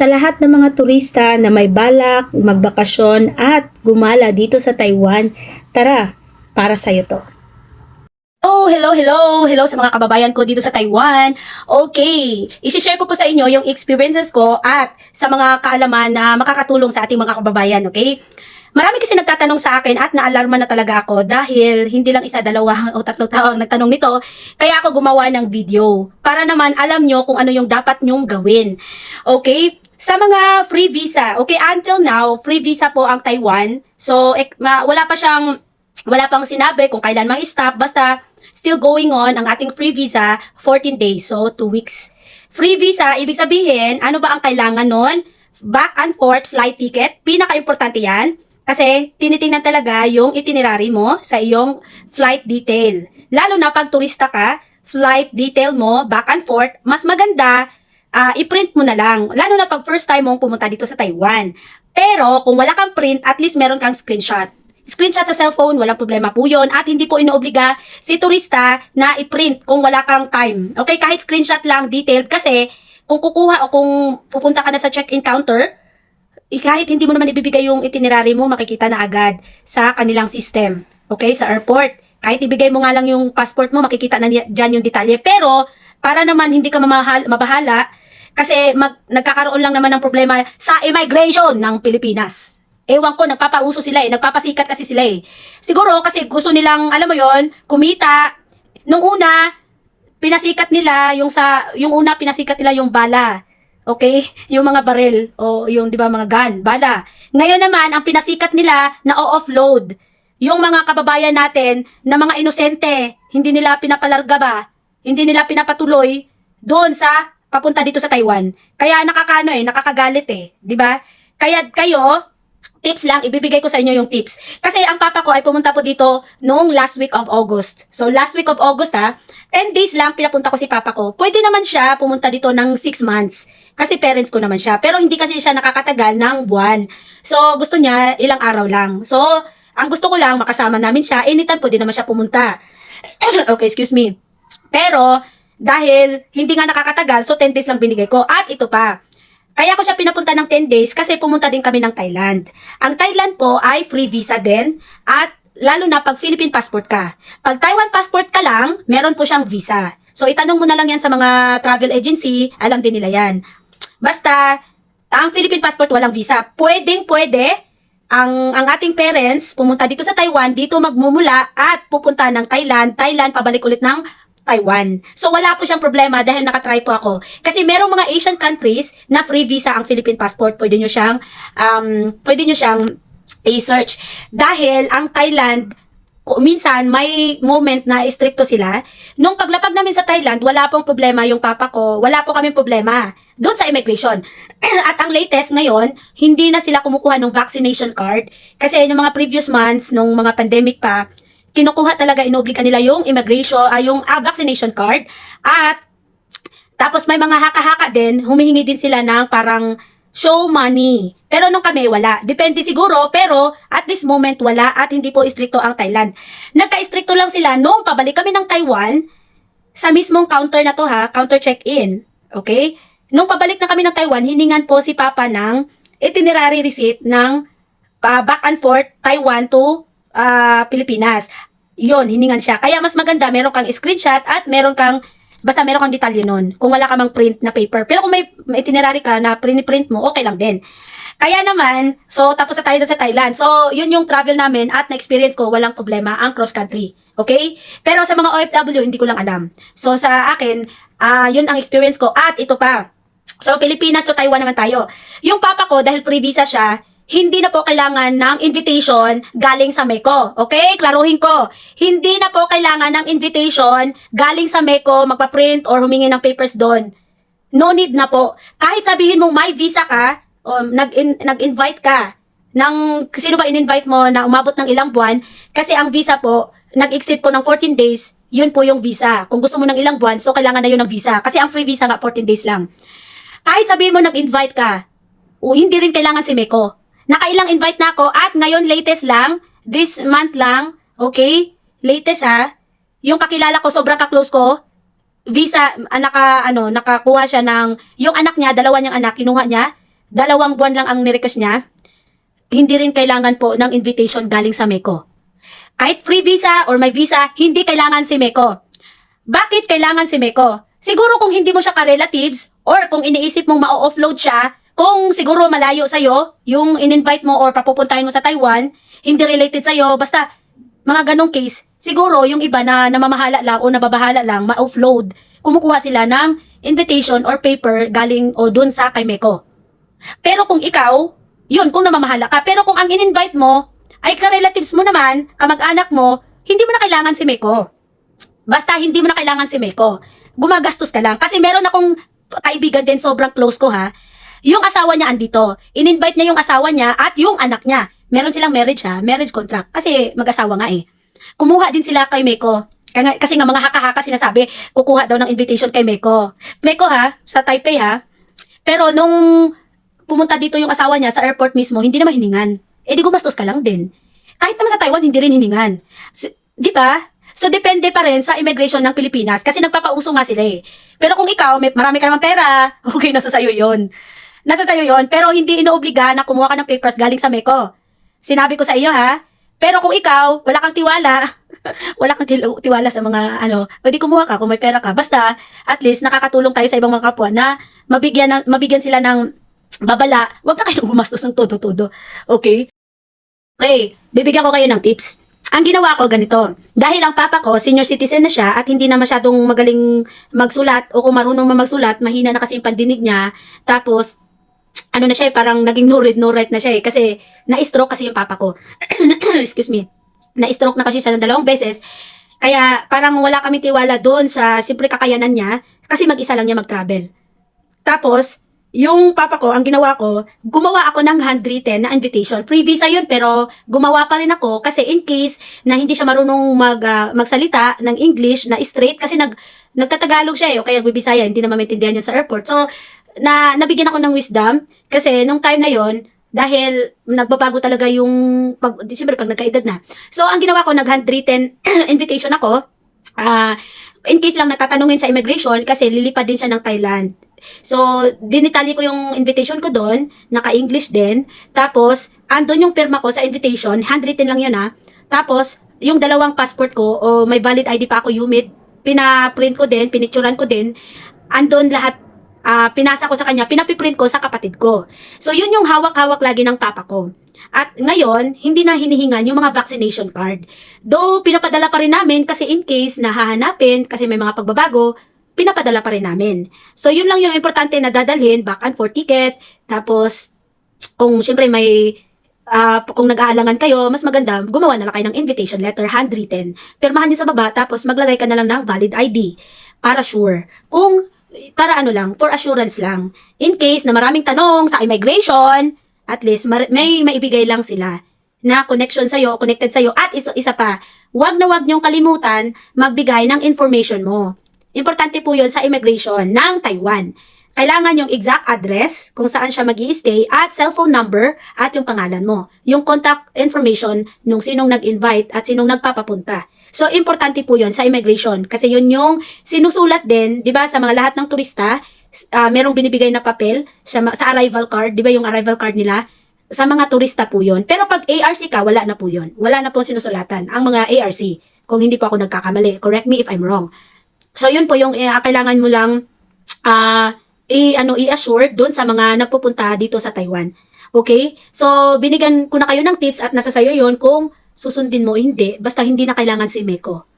Sa lahat ng mga turista na may balak, magbakasyon at gumala dito sa Taiwan, tara, para sa'yo to. Oh, hello, hello. Hello sa mga kababayan ko dito sa Taiwan. Okay, isi-share ko po sa inyo yung experiences ko at sa mga kaalaman na makakatulong sa ating mga kababayan, okay? Marami kasi nagtatanong sa akin at naalarma na talaga ako dahil hindi lang isa, dalawa o tatlo tao ang nagtanong nito. Kaya ako gumawa ng video para naman alam nyo kung ano yung dapat nyong gawin. Okay? Sa mga free visa, okay, until now, free visa po ang Taiwan. So, ek, ma, wala pa siyang wala pang sinabi kung kailan mag-stop. Basta, still going on ang ating free visa, 14 days. So, 2 weeks. Free visa, ibig sabihin, ano ba ang kailangan nun? Back and forth flight ticket. Pinaka-importante yan. Kasi, tinitingnan talaga yung itinerary mo sa iyong flight detail. Lalo na pag turista ka, flight detail mo, back and forth, mas maganda, ah, i-print mo na lang. Lalo na pag first time mong pumunta dito sa Taiwan. Pero, kung wala kang print, at least meron kang screenshot. Screenshot sa cellphone, walang problema po yun. At hindi po inoobliga si turista na i-print kung wala kang time. Okay, kahit screenshot lang, detailed. Kasi, kung kukuha o kung pupunta ka na sa check-in counter, eh, kahit hindi mo naman ibibigay yung itinerary mo, makikita na agad sa kanilang system. Okay, sa airport. Kahit ibigay mo nga lang yung passport mo, makikita na dyan yung detalye. Pero, para naman hindi ka mamahal, mabahala, kasi mag, nagkakaroon lang naman ng problema sa immigration ng Pilipinas. Ewan ko, nagpapauso sila eh, nagpapasikat kasi sila eh. Siguro kasi gusto nilang, alam mo yon kumita. Nung una, pinasikat nila yung sa, yung una pinasikat nila yung bala. Okay? Yung mga baril o yung 'di ba mga gun, bala. Ngayon naman ang pinasikat nila na o-offload yung mga kababayan natin na mga inosente, hindi nila pinapalarga ba? Hindi nila pinapatuloy doon sa papunta dito sa Taiwan. Kaya nakakaano eh, nakakagalit eh, 'di ba? Kaya kayo tips lang, ibibigay ko sa inyo yung tips. Kasi ang papa ko ay pumunta po dito noong last week of August. So last week of August ha, 10 days lang pinapunta ko si papa ko. Pwede naman siya pumunta dito ng 6 months. Kasi parents ko naman siya. Pero hindi kasi siya nakakatagal ng buwan. So gusto niya ilang araw lang. So ang gusto ko lang makasama namin siya. Anytime pwede naman siya pumunta. okay, excuse me. Pero dahil hindi nga nakakatagal, so 10 days lang binigay ko. At ito pa, kaya ko siya pinapunta ng 10 days kasi pumunta din kami ng Thailand. Ang Thailand po ay free visa din at lalo na pag Philippine passport ka. Pag Taiwan passport ka lang, meron po siyang visa. So itanong mo na lang yan sa mga travel agency, alam din nila yan. Basta, ang Philippine passport walang visa. Pwedeng pwede ang ang ating parents pumunta dito sa Taiwan, dito magmumula at pupunta ng Thailand, Thailand pabalik ulit ng Taiwan. So wala po siyang problema dahil nakatry po ako. Kasi merong mga Asian countries na free visa ang Philippine passport. Pwede nyo siyang um, pwede nyo siyang i-search. Dahil ang Thailand minsan may moment na stricto sila. Nung paglapag namin sa Thailand, wala pong problema yung papa ko. Wala po kaming problema doon sa immigration. At ang latest ngayon, hindi na sila kumukuha ng vaccination card. Kasi yung mga previous months, nung mga pandemic pa, kinukuha talaga, inobliga nila yung immigration, ay yung ah, vaccination card. At tapos may mga haka-haka din, humihingi din sila ng parang show money. Pero nung kami, wala. Depende siguro, pero at this moment, wala at hindi po istrikto ang Thailand. Nagka-istrikto lang sila nung pabalik kami ng Taiwan, sa mismong counter na to ha, counter check-in. Okay? Nung pabalik na kami ng Taiwan, hiningan po si Papa ng itinerary receipt ng ah, back and forth Taiwan to ah, Pilipinas. Yon, hiningan siya. Kaya mas maganda, meron kang screenshot at meron kang Basta meron kang detalye nun. Kung wala ka mang print na paper. Pero kung may, may itinerary ka na print mo, okay lang din. Kaya naman, so tapos na tayo sa Thailand. So, yun yung travel namin at na-experience ko, walang problema ang cross country. Okay? Pero sa mga OFW, hindi ko lang alam. So, sa akin, ah yun ang experience ko. At ito pa. So, Pilipinas to Taiwan naman tayo. Yung papa ko, dahil free visa siya, hindi na po kailangan ng invitation galing sa MECO. Okay? Klaruhin ko. Hindi na po kailangan ng invitation galing sa MECO magpa-print or humingi ng papers doon. No need na po. Kahit sabihin mong may visa ka, o nag-in- nag-invite ka ng sino ba in-invite mo na umabot ng ilang buwan kasi ang visa po nag-exit po ng 14 days, yun po yung visa. Kung gusto mo ng ilang buwan, so kailangan na yun ng visa. Kasi ang free visa nga 14 days lang. Kahit sabihin mo nag-invite ka, o hindi rin kailangan si Meko. Nakailang invite na ako at ngayon latest lang, this month lang, okay? Latest ah. Yung kakilala ko, sobrang ka-close ko, visa, ah, naka, ano, nakakuha siya ng, yung anak niya, dalawa niyang anak, kinuha niya, dalawang buwan lang ang nirequest niya, hindi rin kailangan po ng invitation galing sa MECO. Kahit free visa or may visa, hindi kailangan si MECO. Bakit kailangan si MECO? Siguro kung hindi mo siya ka-relatives or kung iniisip mong ma-offload siya, kung siguro malayo sa'yo, yung in-invite mo or papupuntahin mo sa Taiwan, hindi related sa'yo, basta mga ganong case, siguro yung iba na namamahala lang o nababahala lang, ma-offload, kumukuha sila ng invitation or paper galing o dun sa kay MECO. Pero kung ikaw, yun, kung namamahala ka. Pero kung ang in-invite mo ay ka-relatives mo naman, kamag-anak mo, hindi mo na kailangan si Meko. Basta hindi mo na kailangan si Meko. Gumagastos ka lang. Kasi meron akong kaibigan din, sobrang close ko ha. Yung asawa niya andito. In-invite niya yung asawa niya at yung anak niya. Meron silang marriage ha, marriage contract. Kasi mag-asawa nga eh. Kumuha din sila kay Meko. Kasi nga mga haka-haka sinasabi, kukuha daw ng invitation kay Meko. Meko ha, sa Taipei ha. Pero nung pumunta dito yung asawa niya sa airport mismo, hindi naman hiningan. Eh di gumastos ka lang din. Kahit naman sa Taiwan, hindi rin hiningan. S- di ba? So, depende pa rin sa immigration ng Pilipinas kasi nagpapauso nga sila eh. Pero kung ikaw, may, marami ka naman pera, okay, nasa sayo yon. Nasa sayo yon, pero hindi inoobliga na kumuha ka ng papers galing sa MECO. Sinabi ko sa iyo ha, pero kung ikaw, wala kang tiwala, wala kang tiwala sa mga ano, pwede kumuha ka kung may pera ka. Basta, at least, nakakatulong tayo sa ibang mga kapwa na mabigyan, ng, mabigyan sila ng babala, wag na kayong gumastos ng todo-todo. Okay? Okay, bibigyan ko kayo ng tips. Ang ginawa ko ganito, dahil ang papa ko, senior citizen na siya at hindi na masyadong magaling magsulat o kung marunong magsulat, mahina na kasi yung pandinig niya, tapos ano na siya eh, parang naging no read no write na siya eh, kasi na-stroke kasi yung papa ko. Excuse me. Na-stroke na kasi siya ng dalawang beses. Kaya parang wala kami tiwala doon sa siyempre kakayanan niya kasi mag-isa lang niya mag-travel. Tapos, yung papa ko, ang ginawa ko, gumawa ako ng handwritten na invitation. Free visa yun, pero gumawa pa rin ako kasi in case na hindi siya marunong mag, ah, magsalita ng English na straight kasi nag, nagtatagalog siya eh, o kaya nagbibisaya, hindi naman maintindihan yun sa airport. So, na, nabigyan ako ng wisdom kasi nung time na yon dahil nagbabago talaga yung, pag, siyempre pag nagkaedad na. So, ang ginawa ko, nag-handwritten invitation ako, ah, in case lang natatanungin sa immigration kasi lilipad din siya ng Thailand. So, dinitali ko yung invitation ko doon, naka-English din. Tapos, andun yung pirma ko sa invitation, handwritten lang yun ha. Tapos, yung dalawang passport ko, o may valid ID pa ako, UMID, pina-print ko din, pinicturan ko din. Andun lahat, ah, pinasa ko sa kanya, pinapiprint ko sa kapatid ko. So, yun yung hawak-hawak lagi ng papa ko. At ngayon, hindi na hinihingan yung mga vaccination card. Though, pinapadala pa rin namin kasi in case na hahanapin, kasi may mga pagbabago, pinapadala pa rin namin. So, yun lang yung importante na dadalhin, back and forth ticket, tapos, kung syempre may, ah, kung nag-aalangan kayo, mas maganda, gumawa na lang kayo ng invitation letter, handwritten. Pirmahan nyo sa baba, tapos maglagay ka na lang ng valid ID, para sure. Kung, para ano lang, for assurance lang. In case na maraming tanong sa immigration, at least may maibigay lang sila na connection sa'yo, connected sa'yo, at isa, isa pa, wag na wag niyong kalimutan magbigay ng information mo. Importante po yun sa immigration ng Taiwan. Kailangan yung exact address, kung saan siya mag stay at cellphone number, at yung pangalan mo. Yung contact information nung sinong nag-invite at sinong nagpapapunta. So, importante po yun sa immigration. Kasi yun yung sinusulat din, di ba, sa mga lahat ng turista, ah, merong binibigay na papel sa, sa arrival card, di ba yung arrival card nila, sa mga turista po yun. Pero pag ARC ka, wala na po yun. Wala na po sinusulatan ang mga ARC. Kung hindi po ako nagkakamali. Correct me if I'm wrong. So, yun po yung eh, kailangan mo lang ah i ano i-assure doon sa mga nagpupunta dito sa Taiwan. Okay? So, binigyan ko na kayo ng tips at nasa sayo yon kung susundin mo hindi. Basta hindi na kailangan si Meko.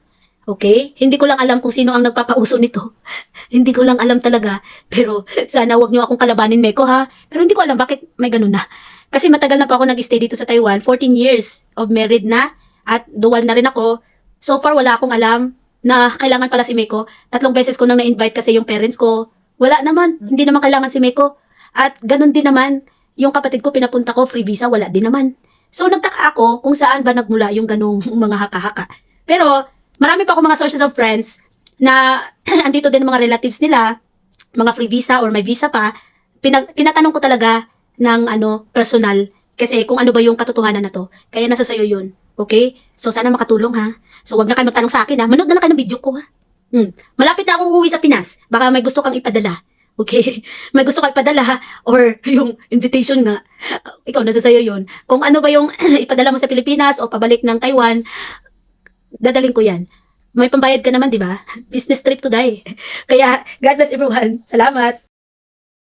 Okay? Hindi ko lang alam kung sino ang nagpapauso nito. hindi ko lang alam talaga. Pero sana wag niyo akong kalabanin, Meko, ha? Pero hindi ko alam bakit may ganun na. Kasi matagal na po ako nag-stay dito sa Taiwan. 14 years of married na. At dual na rin ako. So far, wala akong alam na kailangan pala si Meko. Tatlong beses ko nang na-invite kasi yung parents ko. Wala naman. Hindi naman kailangan si Meko. At ganun din naman, yung kapatid ko pinapunta ko, free visa, wala din naman. So nagtaka ako kung saan ba nagmula yung ganung mga haka-haka. Pero marami pa ako mga sources of friends na andito din mga relatives nila, mga free visa or may visa pa. Pinag tinatanong ko talaga ng ano, personal. Kasi kung ano ba yung katotohanan na to. Kaya nasa sayo yun. Okay? So sana makatulong ha. So wag na kayo magtanong sa akin ha. Manood na lang kayo ng video ko ha. Hmm. Malapit na akong uuwi sa Pinas. Baka may gusto kang ipadala. Okay? May gusto ka ipadala or yung invitation nga. Ikaw, nasa sayo yun. Kung ano ba yung ipadala mo sa Pilipinas o pabalik ng Taiwan, dadaling ko yan. May pambayad ka naman, di ba? Business trip to die. Kaya, God bless everyone. Salamat.